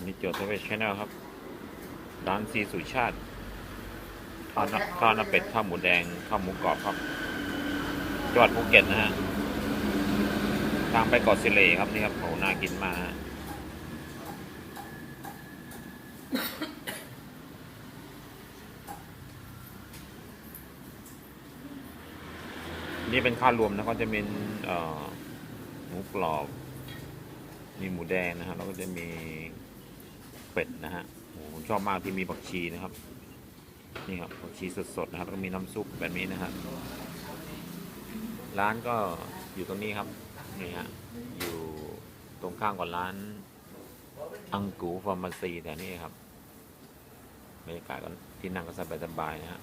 สุนิจโจทย์เวชแนลครับร้านซีสุชาติข้าวหน้าข้าวน้าเป็ดข้าวหมูแดงข้าวหมูกรอบครับจังหวัดภูเก็ตนะฮะทางไปเกาะสิเลครับนี่ครับโหน่ากินมากฮะนี่เป็นข้ารวมนะก็จะเป็นหมูกรอบ มีหมูแดงนะฮะแล้วก็จะมี เป็ดนะฮะผมชอบมากที่มีผักชีนะครับ นี่ครับผักชีสดๆนะครับแล้วก็มีน้ำซุปแบบนี้นะฮะร้านก็อยู่ตรงนี้ครับนี่ฮะอยู่ตรงข้างกับร้านอังกูฟาร์มาซีแต่นี่ครับบรรยากาศก็ที่นั่งก็สบายๆนะฮะ